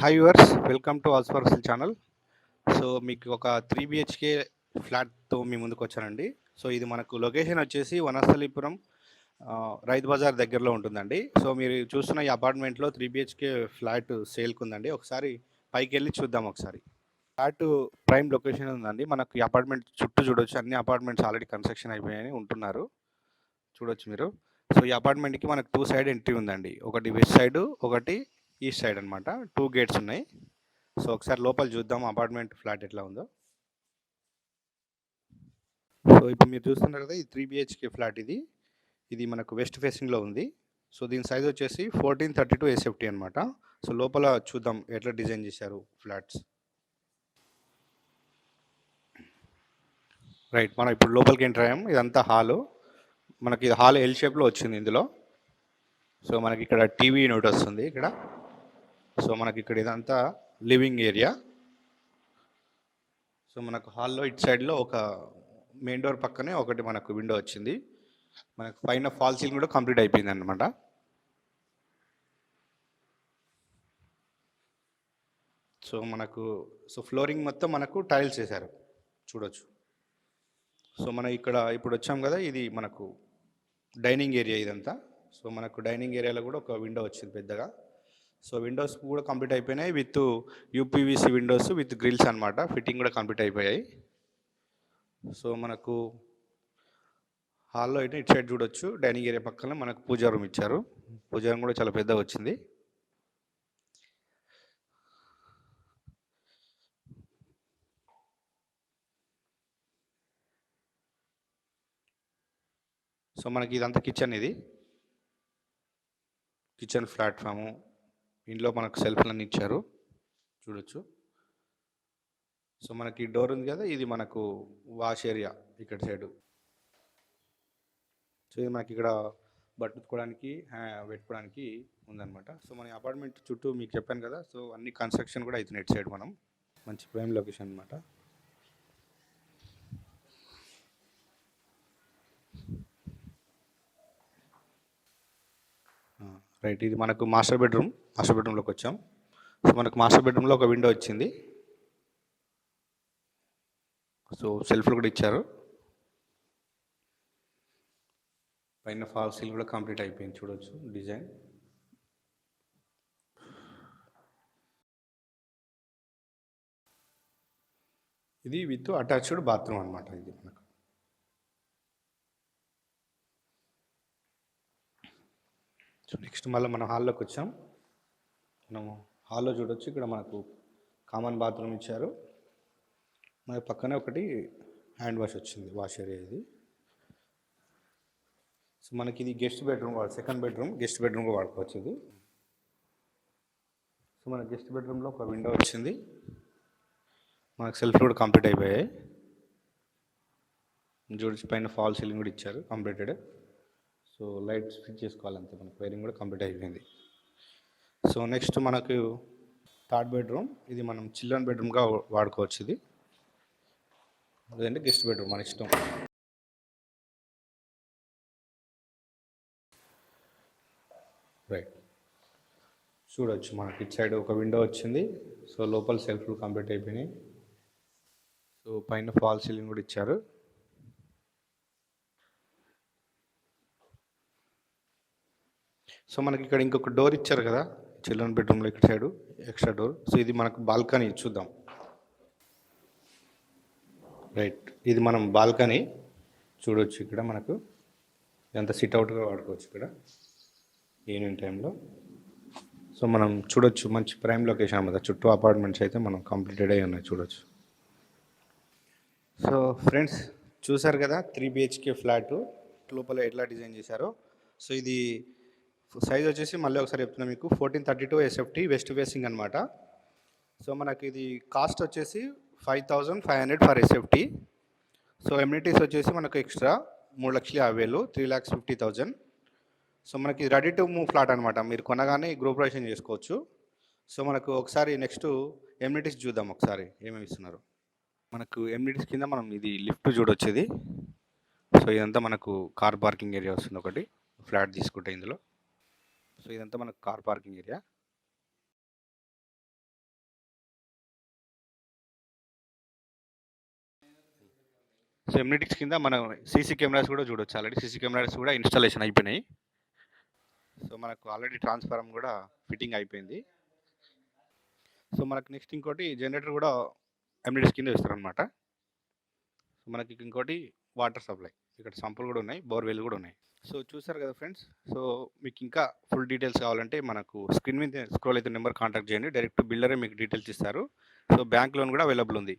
Hi viewers welcome to Al's channel so మీకు ఒక three BHK ఫ్లాట్తో మీ ముందుకు వచ్చానండి. సో ఇది మనకు లొకేషన్ వచ్చేసి వనస్థలీపురం రైతు బజార్ దగ్గరలో ఉంటుందండి. సో మీరు చూస్తున్న ఈ అపార్ట్మెంట్లో త్రీ బిహెచ్కే ఫ్లాట్ సేల్కి ఉందండి ఒకసారి పైకి వెళ్ళి చూద్దాం ఒకసారి. ఫ్లాట్ ప్రైమ్ లొకేషన్ ఉందండి. మనకు ఈ అపార్ట్మెంట్ చుట్టూ చూడొచ్చు. అన్ని అపార్ట్మెంట్స్ ఆల్రెడీ కన్స్ట్రక్షన్ అయిపోయాయని ఉంటున్నారు. చూడొచ్చు మీరు. సో ఈ అపార్ట్మెంట్కి మనకు టూ సైడ్ ఎంట్రీ ఉందండి. ఒకటి వెస్ట్ సైడ్ ఒకటి ఈస్ట్ సైడ్ అనమాట టూ గేట్స్ ఉన్నాయి. సో ఒకసారి లోపల చూద్దాం అపార్ట్మెంట్ ఫ్లాట్ ఎట్లా ఉందో. సో ఇప్పుడు మీరు చూస్తున్నారు కదా ఈ త్రీ బిహెచ్కే ఫ్లాట్ ఇది. ఇది మనకు వెస్ట్ ఫేసింగ్లో ఉంది. సో దీని సైజ్ వచ్చేసి ఫోర్టీన్ థర్టీ టూ ఎస్ఎఫ్టీ అనమాట సో లోపల చూద్దాం ఎట్లా డిజైన్ చేశారు ఫ్లాట్స్. రైట్ మనం ఇప్పుడు లోపలికి ఎంటర్ అయ్యాం. ఇదంతా హాలు. మనకి ఇది హాల్ ఎల్ షేప్లో వచ్చింది ఇందులో. సో మనకి ఇక్కడ టీవీ యూనిట్ వస్తుంది ఇక్కడ. సో మనకి ఇక్కడ ఇదంతా లివింగ్ ఏరియా. సో మనకు హాల్లో ఇటు సైడ్లో ఒక మెయిన్ డోర్ పక్కనే ఒకటి మనకు విండో వచ్చింది. మనకు పైన ఫాల్ సీలింగ్ కూడా కంప్లీట్ అయిపోయింది అనమాట సో మనకు సో ఫ్లోరింగ్ మొత్తం మనకు టైల్స్ వేశారు. చూడొచ్చు. సో మనం ఇక్కడ ఇప్పుడు వచ్చాం కదా ఇది మనకు డైనింగ్ ఏరియా ఇదంతా. సో మనకు డైనింగ్ ఏరియాలో కూడా ఒక విండో వచ్చింది పెద్దగా. సో విండోస్ కూడా కంప్లీట్ అయిపోయినాయి with UPVC windows with grills అనమాట ఫిట్టింగ్ కూడా కంప్లీట్ అయిపోయాయి. సో మనకు హాల్లో అయితే ఇటు సైడ్ చూడొచ్చు. డైనింగ్ ఏరియా పక్కన మనకు పూజా రూమ్ ఇచ్చారు. పూజా రూమ్ కూడా చాలా పెద్దగా వచ్చింది. సో మనకి ఇదంతా కిచెన్ ఇది. కిచెన్ ప్లాట్ఫాము ఇంట్లో మనకు సెల్ఫ్లన్నీ ఇచ్చారు. చూడొచ్చు. సో మనకి డోర్ ఉంది కదా ఇది మనకు వాష్ ఏరియా ఇక్కడ సైడు సో ఇది మనకి ఇక్కడ బట్టుకోవడానికి పెట్టుకోవడానికి ఉందన్నమాట. సో మన అపార్ట్మెంట్ చుట్టూ మీకు చెప్పాను కదా సో అన్ని కన్స్ట్రక్షన్ కూడా అవుతుంది ఇటు సైడ్ మనం. మంచి ప్రైమ్ లొకేషన్ అనమాట రైట్ ఇది మనకు మాస్టర్ బెడ్రూమ్ మాస్టర్ బెడ్రూమ్లోకి వచ్చాం. సో మనకు మాస్టర్ బెడ్రూమ్లో ఒక విండో వచ్చింది. సో సెల్ఫ్లు కూడా ఇచ్చారు. పైన ఫాల్ సీల్ కూడా కంప్లీట్ అయిపోయింది చూడొచ్చు డిజైన్. ఇది విత్ అటాచ్డ్ బాత్రూమ్ అనమాట ఇది మనకు సో నెక్స్ట్ మళ్ళీ మనం హాల్లోకి వచ్చాం. మనము హాల్లో చూడొచ్చు. ఇక్కడ మనకు కామన్ బాత్రూమ్ ఇచ్చారు. మన పక్కనే ఒకటి హ్యాండ్ వాష్ వచ్చింది వాష్ ఏరియా ఇది. సో మనకి ఇది గెస్ట్ బెడ్రూమ్ వాడు సెకండ్ బెడ్రూమ్ గెస్ట్ బెడ్రూమ్గా వాడుకోవచ్చు ఇది. సో మన గెస్ట్ బెడ్రూమ్లో ఒక విండో వచ్చింది. మనకు సెల్ఫ్ కూడా కంప్లీట్ అయిపోయాయి. చూడొచ్చు పైన ఫాల్ సీలింగ్ కూడా ఇచ్చారు కంప్లీటెడ్. సో లైట్స్ ఫిట్ చేసుకోవాలంతే మనకు వైరింగ్ కూడా కంప్లీట్ అయిపోయింది. సో నెక్స్ట్ మనకు థర్డ్ బెడ్రూమ్ ఇది మనం చిల్డ్రన్ బెడ్రూమ్గా వాడుకోవచ్చు ఇది లేదంటే గెస్ట్ బెడ్రూమ్ మన ఇష్టం. రైట్. చూడవచ్చు మనకి ఇటు సైడ్ ఒక విండో వచ్చింది. సో లోపల సెల్ఫ్లు కంప్లీట్ అయిపోయినాయి. సో పైన ఫాల్ సీలింగ్ కూడా ఇచ్చారు. సో మనకి ఇక్కడ ఇంకొక డోర్ ఇచ్చారు కదా చిల్డ్రన్ బెడ్రూమ్లో ఇక్కడ సైడు ఎక్స్ట్రా డోర్ సో ఇది మనకు బాల్కనీ చూద్దాం. రైట్ ఇది మనం బాల్కనీ చూడవచ్చు ఇక్కడ మనకు. ఎంత సిట్ అవుట్గా వాడుకోవచ్చు ఇక్కడ ఈవినింగ్ టైంలో సో మనం చూడొచ్చు మంచి ప్రైమ్ లొకేషన్ అనమాట చుట్టూ అపార్ట్మెంట్స్ అయితే మనం కంప్లీటెడ్ అయి ఉన్నాయి చూడొచ్చు. సో ఫ్రెండ్స్ చూసారు కదా త్రీ బిహెచ్కే ఫ్లాట్ లోపల ఎట్లా డిజైన్ చేశారో? సో ఇది సైజ్ వచ్చేసి మళ్ళీ ఒకసారి చెప్తున్నా మీకు. Fourteen thirty two SFT west facing అనమాట సో మనకి ఇది కాస్ట్ వచ్చేసి five thousand five hundred for SFT so amenities వచ్చేసి మనకు ఎక్స్ట్రా మూడు లక్షల యాభై వేలు three lakhs fifty thousand so మనకి రెడీ టు మూవ్ ఫ్లాట్ అనమాట మీరు కొనగానే గ్రూప్ రేషన్ చేసుకోవచ్చు. సో మనకు ఒకసారి నెక్స్ట్ ఎమ్యూనిటీస్ చూద్దాం ఒకసారి ఏమేమి ఇస్తున్నారు. మనకు ఎమ్యూనిటీస్ కింద మనం ఇది లిఫ్ట్ చూడొచ్చేది. సో ఇదంతా మనకు కార్ పార్కింగ్ ఏరియా వస్తుంది ఒకటి ఫ్లాట్ తీసుకుంటే ఇందులో. సో ఇదంతా మనకు కార్ పార్కింగ్ ఏరియా. సో ఎమ్యూనిటిక్స్ కింద మనం సీసీ కెమెరాస్ కూడా చూడొచ్చు. ఆల్రెడీ సీసీ కెమెరాస్ కూడా ఇన్స్టాలేషన్ అయిపోయినాయి. సో మనకు ఆల్రెడీ ట్రాన్స్ఫారం కూడా ఫిట్టింగ్ అయిపోయింది. సో మనకు నెక్స్ట్ ఇంకోటి జనరేటర్ కూడా ఎమ్యూనిటీస్ కింద ఇస్తారనమాట సో మనకి ఇంకోటి వాటర్ సప్లై. ఇక్కడ సంపులు కూడా ఉన్నాయి బోర్వెల్ కూడా ఉన్నాయి. సో చూసారు కదా ఫ్రెండ్స్ సో మీకు ఇంకా ఫుల్ డీటెయిల్స్ కావాలంటే మనకు స్క్రీన్ మీద స్క్రోల్ అయితే నెంబర్ కాంటాక్ట్ చేయండి. డైరెక్ట్ బిల్డరే మీకు డీటెయిల్స్ ఇస్తారు. సో బ్యాంక్ లోన్ కూడా అవైలబుల్ ఉంది.